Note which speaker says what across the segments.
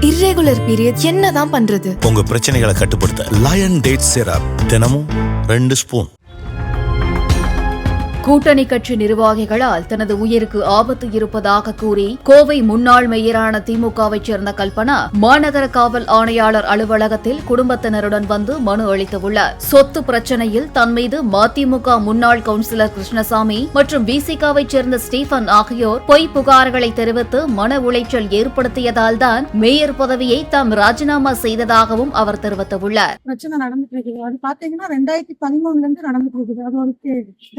Speaker 1: Irregular period என்னதான் பண்றது?
Speaker 2: உங்க பிரச்சனைகளை கட்டுப்படுத்த லயன் டேட் சிரப் தினமும் ரெண்டு ஸ்பூன்.
Speaker 3: கூட்டணி கட்சி நிர்வாகிகளால் தனது உயிருக்கு ஆபத்து இருப்பதாக கூறி கோவை முன்னாள் மேயரான திமுகவைச் சேர்ந்த கல்பனா மாநகர காவல் ஆணையாளர் அலுவலகத்தில் குடும்பத்தினருடன் வந்து மனு அளித்துள்ளார். சொத்து பிரச்சனையில் தன் மீது மதிமுக முன்னாள் கவுன்சிலர் கிருஷ்ணசாமி மற்றும் விசிகாவைச் சேர்ந்த ஸ்டீபன் ஆகியோர் பொய் புகார்களை தெரிவித்து மன உளைச்சல் ஏற்படுத்தியதால் தான் மேயர் பதவியை தாம் ராஜினாமா செய்ததாகவும் அவர் தெரிவித்துள்ளார்.
Speaker 4: பிரச்சனை நடந்துட்டு இருக்குது. அது பாத்தீங்கன்னா ரெண்டாயிரத்தி பதிமூணுல இருந்து நடந்துட்டு இருக்குது. அது ஒரு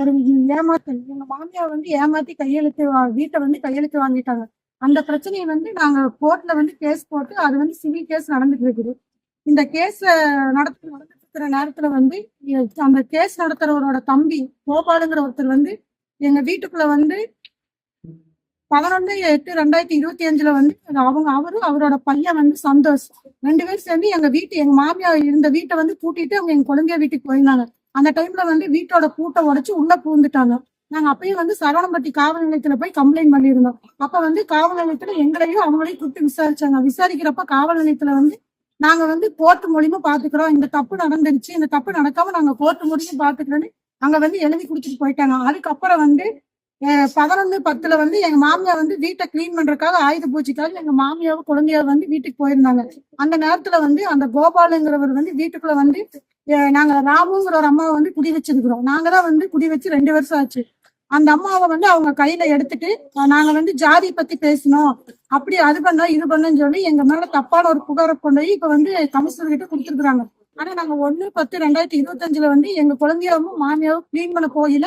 Speaker 4: ஒரு ஏமாத்தல் எங்க மாமியார் வந்து ஏமாத்தி கையெழுத்து வீட்டை வந்து கையெழுத்து வாங்கிட்டாங்க. அந்த பிரச்சனையை வந்து நாங்க கோர்ட்ல வந்து கேஸ் போட்டு அது வந்து சிவில் கேஸ் நடந்துட்டு இருக்குது. இந்த கேஸ் நடத்து நடந்துட்டு இருக்கிற நேரத்துல வந்து அந்த கேஸ் நடத்துறவரோட தம்பி கோபாலுங்கிற ஒருத்தர் வந்து எங்க வீட்டுக்குள்ள வந்து பதினொன்று எட்டு ரெண்டாயிரத்தி இருபத்தி அஞ்சுல வந்து அவங்க அவரும் அவரோட பையன் வந்து சந்தோஷ். ரெண்டு பேரும் சேர்ந்து எங்க வீட்டு எங்க மாமியார் இருந்த வீட்டை வந்து பூட்டிட்டு அவங்க எங்க குழந்தைய வீட்டுக்கு போயிருந்தாங்க. அந்த டைம்ல வந்து வீட்டோட பூட்டை உடைச்சு உள்ள பூந்துட்டாங்க. நாங்க அப்பயும் வந்து சரவணம்பட்டி காவல் நிலையத்துல போய் கம்ப்ளைண்ட் பண்ணியிருந்தோம். அப்ப வந்து காவல் நிலையத்துல எங்களையும் அவங்களையும் கூப்பிட்டு விசாரிச்சாங்க. விசாரிக்கிறப்ப காவல் நிலையத்துல வந்து நாங்க வந்து கோர்ட் மூலியமா பாத்துக்கிறோம். இந்த தப்பு நடந்துருச்சு. இந்த தப்பு நடக்காம நாங்க கோர்ட் மூலியமா பாத்துக்கிறோன்னு அங்க வந்து எழுதி குடிச்சிட்டு போயிட்டாங்க. அதுக்கப்புறம் வந்து பதினொன்னு பத்துல வந்து எங்க மாமியார் வந்து வீட்டை கிளீன் பண்றதுக்காக ஆயுத பூஜைக்காக எங்க மாமியாவும் குழந்தையாவும் வந்து வீட்டுக்கு போயிருந்தாங்க. அந்த நேரத்துல வந்து அந்த கோபாலுங்கிறவர் வந்து வீட்டுக்குள்ள வந்து நாங்க ராமுங்கிற ஒரு அம்மாவை வந்து குடி வச்சிருக்கிறோம். நாங்க தான் வந்து குடி வச்சு ரெண்டு வருஷம் ஆச்சு. அந்த அம்மாவை வந்து அவங்க கையில எடுத்துட்டு நாங்க வந்து ஜாதி பத்தி பேசணும் அப்படி அது பண்ணோம் இது பண்ணோம்னு சொல்லி எங்க மேல தப்பான ஒரு புகாரை கொண்டு போய் இப்ப வந்து கமிஷனர் கிட்ட கொடுத்துருக்குறாங்க. ஆனா நாங்க ஒண்ணு பத்து ரெண்டாயிரத்தி இருபத்தஞ்சுல வந்து எங்க குழந்தையாவும் மாமியாவும் கிளீன் பண்ண கோயில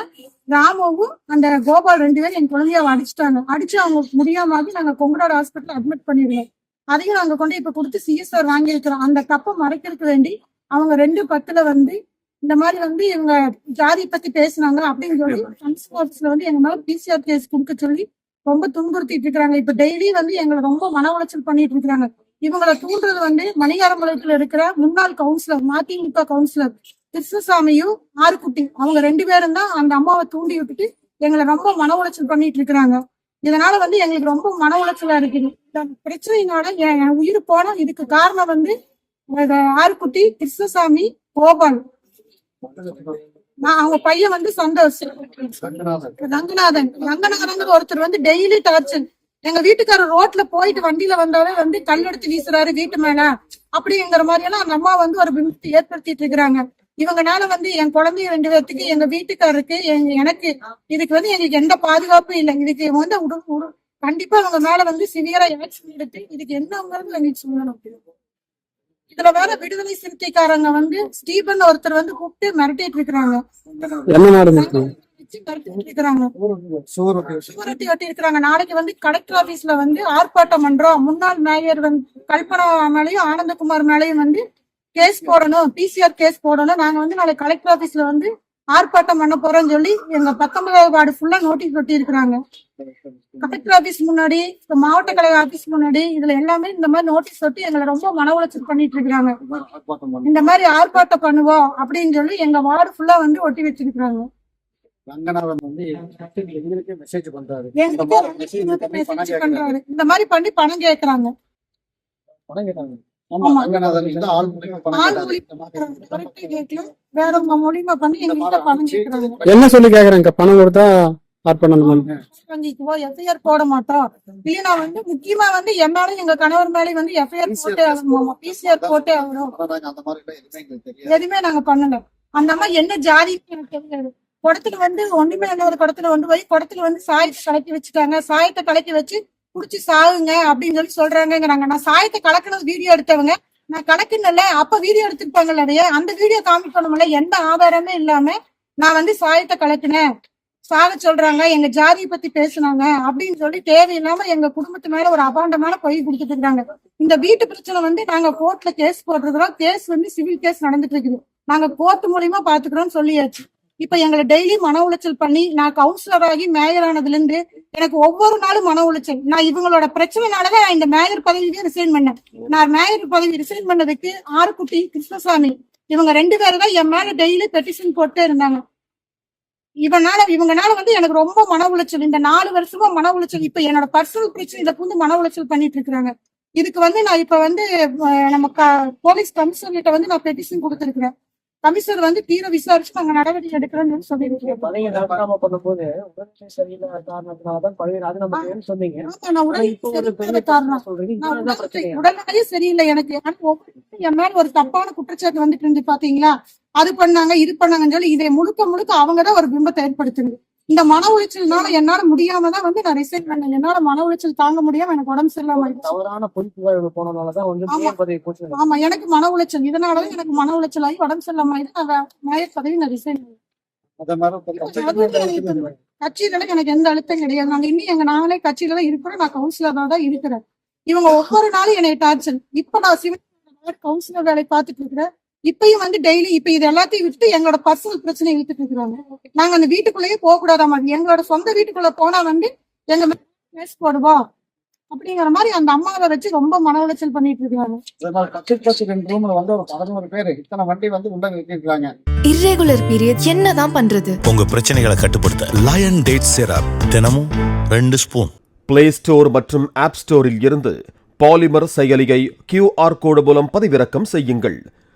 Speaker 4: ராமுவும் அந்த கோபால் ரெண்டு பேரும் என் குழந்தையாவை அடிச்சிட்டாங்க. அடிச்சு அவங்க முடியாம நாங்க கொங்கடாடு ஹாஸ்பிட்டல் அட்மிட் பண்ணிருக்கோம் அதையும் நாங்க கொண்டு இப்ப கொடுத்து சிஎஸ்ஆர் வாங்கியிருக்கிறோம். அந்த தப்பை மறைக்கிறதுக்கு வேண்டி அவங்க ரெண்டு பத்துல வந்து இந்த மாதிரி வந்து இவங்க ஜாதி பத்தி பேசுனாங்க அப்படின்னு சொல்லி டிரான்ஸ்போர்ட்ஸ்ல வந்து எங்க மேல பிசிஆர் கேஸ் கொடுக்க சொல்லி ரொம்ப துன்புறுத்திட்டு இருக்காங்க. இப்ப டெய்லி வந்து எங்களை ரொம்ப மன உளைச்சல் பண்ணிட்டு இருக்காங்க. இவங்களை தூண்டுறது வந்து மணிகாரம்பாளையத்துல இருக்கிற முன்னாள் கவுன்சிலர் மதிமுக கவுன்சிலர் கிருஷ்ணசாமியும் ஆறுக்குட்டி அவங்க ரெண்டு பேரும் தான் அந்த அம்மாவை தூண்டி விட்டுட்டு எங்களை ரொம்ப மன உளைச்சல் பண்ணிட்டு இருக்கிறாங்க. இதனால வந்து எங்களுக்கு ரொம்ப மன உளைச்சலா இருக்குது. இந்த பிரச்சனையினால என் உயிர் போன இதுக்கு காரணம் வந்து ஆறுக்குட்டி கிருஷ்ணசாமி கோபால் நான் அவங்க பையன் வந்து சந்தோஷ் ரங்கநாதன். ரங்கநாதன். ஒருத்தர் வந்து டெய்லி டார்ச்சர் எங்க வீட்டுக்காரர் ரோட்ல போயிட்டு வண்டியில வந்தாலே வந்து கல் எடுத்து வீசுறாரு வீட்டு மேல. அப்படிங்கிற மாதிரி எல்லாம் அந்த அம்மா வந்து ஒரு விமுக்தி ஏற்படுத்திட்டு இருக்கிறாங்க. இவங்கனால வந்து என் குழந்தைய ரெண்டு பேர்த்துக்கு எங்க வீட்டுக்காரருக்கு எங்க- எனக்கு இதுக்கு வந்து எங்களுக்கு எந்த பாதுகாப்பும் இல்லை. இதுக்கு வந்து கண்டிப்பா அவங்க மேல வந்து சிவியரா ஆக்ஷன் எடுத்து இதுக்கு என்னங்கிறது எங்களுக்கு சொல்லணும் இதுல வேற விடுதலை சிறுத்தைக்காரங்க வந்து ஸ்டீபன் ஒருத்தர் வந்து கூப்பிட்டு மிரட்டிட்டு இருக்கிறாங்க. நாளைக்கு வந்து கலெக்டர் ஆபீஸ்ல வந்து ஆர்ப்பாட்டம் பண்றோம். முன்னாள் மேயர் வந்து கல்பனா மேலையும் ஆனந்தகுமார் மேலையும் வந்து கேஸ் போடணும். பிசிஆர் கேஸ் போடணும். நாங்க வந்து நாளைக்கு கலெக்டர் ஆபீஸ்ல வந்து ஆர்ப்பாட்டம் பண்ண போறோம்னு சொல்லி எங்க பத்தொன்பதாவது வார்டு ஃபுல்லா நோட்டீஸ் ஒட்டி இருக்கிறாங்க. கலெக்டர் ஆபீஸ் முன்னாடி மாவட்ட கலை ஆபீஸ் முன்னாடி இதுல எல்லாமே இந்த மாதிரி நோட்டீஸ் ஒட்டி எங்களை ரொம்ப மன உளைச்சல் பண்ணிட்டு இருக்காங்க இந்த மாதிரி ஆர்ப்பாட்டம் பண்ணுவோம் அப்படின்னு சொல்லி எங்க வார்டு ஃபுல்லா வந்து ஒட்டி வச்சிருக்காங்க
Speaker 5: ரங்கநாதன் வந்து எங்களுக்கே மெசேஜ் பண்றாரு.
Speaker 4: இந்த மாதிரி பண்ணி பணம் கேக்குறாங்க.
Speaker 5: பணம்.
Speaker 4: வேற மூலியமா பண்ணி எங்ககிட்ட பணம் கேக்குறாங்க.
Speaker 5: என்ன சொல்லி கேக்குறாங்க பணம் கொடுத்தா
Speaker 4: எஃப்ஐஆர் போட மாட்டோம் இல்லைன்னா வந்து முக்கியமா வந்து என் மேலும் எங்க கணவர் மேலே வந்து எஃப்ஐஆர் போட்டே ஆகணும். பிசிஆர் போட்டே ஆகணும்.
Speaker 5: அந்த மாதிரி எல்லாம் எதுவுமே எங்களுக்கு தெரியாது.
Speaker 4: எதுவுமே நாங்க பண்ணல. அந்த அம்மா என்ன ஜாதி தெரியாது குடத்துல வந்து ஒண்ணுமே இல்லாத குடத்துல கொண்டு போய் குடத்துல வந்து சாயத்தை கலக்கி வச்சுட்டாங்க. சாயத்தை கலக்கி வச்சு குடிச்சு சாகுங்க அப்படின்னு சொல்லி சொல்றாங்கிறாங்க நான் சாயத்தை கலக்கினது வீடியோ எடுத்தவங்க. நான் கலக்கினல அப்ப வீடியோ எடுத்திருப்பாங்கல்ல அதையே அந்த வீடியோ காமிக்கணும்ல. எந்த ஆதாரமே இல்லாம நான் வந்து சாயத்தை கலக்கினேன். சாக சொல்றாங்க எங்க ஜாதியை பத்தி பேசுனாங்க அப்படின்னு சொல்லி தேவையில்லாம எங்க குடும்பத்து மேல ஒரு அபாண்டமான பொய் கொடுத்துட்டு இருக்காங்க. இந்த வீட்டு பிரச்சனை வந்து நாங்க கோர்ட்ல கேஸ் போட்டிருக்கிறோம் கேஸ் வந்து சிவில் கேஸ் நடந்துட்டு இருக்குது. நாங்க கோர்ட் மூலியமா பாத்துக்கிறோம்னு சொல்லியாச்சு. இப்ப எங்களை டெய்லி மன உளைச்சல் பண்ணி நான் கவுன்சிலர் ஆகி மேயர் ஆனதுல இருந்து எனக்கு ஒவ்வொரு நாளும் மன உளைச்சல். நான் இவங்களோட பிரச்சனைனாலதான் நான் இந்த மேயர் பதவியே ரிசைன் பண்ணேன். நான் மேயர் பதவி ரிசைன் பண்ணதுக்கு ஆறுக்குட்டி கிருஷ்ணசாமி இவங்க ரெண்டு பேரும் தான் என் மேல டெய்லி பெட்டிஷன் போட்டே இருந்தாங்க. இவனால இவங்கனால வந்து எனக்கு ரொம்ப மன உளைச்சல். இந்த நாலு வருஷமா மன உளைச்சல். இப்ப என்னோட பர்சனல் பிரச்சனையில புந்து மன உளைச்சல் பண்ணிட்டு இருக்காங்க இதுக்கு வந்து நான் இப்ப வந்து நம்ம போலீஸ் கமிஷனர் கிட்ட வந்து நான் பெட்டிஷன் கொடுத்திருக்கிறேன். கமிஷனர் வந்து தீர விசாரிச்சு நாங்க நடவடிக்கை எடுக்கிறோம்னு
Speaker 5: பதவியை ராஜினாமா பண்ணும்போது உடல்நிலை சரியில்லாத காரணத்தினாலதான் பதவி ராஜினாமா செய்யணும்னு சொன்னீங்க. இப்போ ஒரு பெரிய
Speaker 4: காரணம்.
Speaker 5: சொல்றீங்க
Speaker 4: உடல்நிலையே சரியில்லை எனக்கு. என் மேல ஒரு தப்பான குற்றச்சாட்டு வந்துட்டு இருந்து பாத்தீங்களா? அது பண்ணாங்க இது பண்ணாங்கன்னு சொல்லி இதை முழுக்க முழுக்க அவங்கதான் ஒரு பிம்பத்தை ஏற்படுத்துங்க இந்த மன உளைச்சல்னால என்னால முடியாம தான் வந்து நான் ரிசைன் பண்ணேன். என்னால மன உளைச்சல் தாங்க முடியாம எனக்கு உடம்பு சரியில்லாம.
Speaker 5: தவறான பொறுப்புகள் போனதாலதான் வந்து
Speaker 4: ஆமா. எனக்கு மன உளைச்சல். இதனாலதான் எனக்கு மன உளைச்சல் ஆகி உடம்பு சரியில்லாம ஆயிடுச்சு நான் மேயர் பதவி நான் ரிசைன் கட்சியில எனக்கு எந்த அழுத்தம் கிடையாது. நாங்க இன்னும் எங்க நாங்களே கட்சியில தான் இருக்கிறோம். நான் கவுன்சிலரா தான் இருக்கிறேன். இவங்க ஒவ்வொரு நாளும் என்னை டார்ச்சர் இப்ப நான் சிவன் கவுன்சிலர் வேலை பார்த்துட்டு இருக்கிறேன். இப்பயும் வந்து டெய்லி இப்ப இது எல்லாத்தையும் விட்டு எங்களோட பர்சனல் பிரச்சனை இழுத்துட்டு இருக்கிறாங்க. நாங்க அந்த வீட்டுக்குள்ளேயே போக கூடாதாமா எங்களோட சொந்த வீட்டுக்குள்ள போனா வந்து எங்க மேல கேஸ் போடுவோம் அப்படிங்கிற மாதிரி அந்த அம்மாவை வச்சு ரொம்ப மன உளைச்சல் பண்ணிட்டு இருக்காங்க.
Speaker 5: கட்சி கட்சி ரெண்டு ரூம்ல வந்து ஒரு பதினோரு பேர் இத்தனை வண்டி வந்து உள்ள நிறுத்திருக்காங்க
Speaker 1: இர்ரெகுலர் பீரியட் என்னதான் பண்றது?
Speaker 2: உங்க பிரச்சனைகளை கட்டுப்படுத்த லயன் டேட் சிரப் தினமும் ரெண்டு ஸ்பூன்
Speaker 6: பிளே ஸ்டோர் மற்றும் ஆப் ஸ்டோரில் இருந்து பாலிமர் செயலியை கியூஆர் கோடு மூலம் பதிவிறக்கம் செய்யுங்கள்.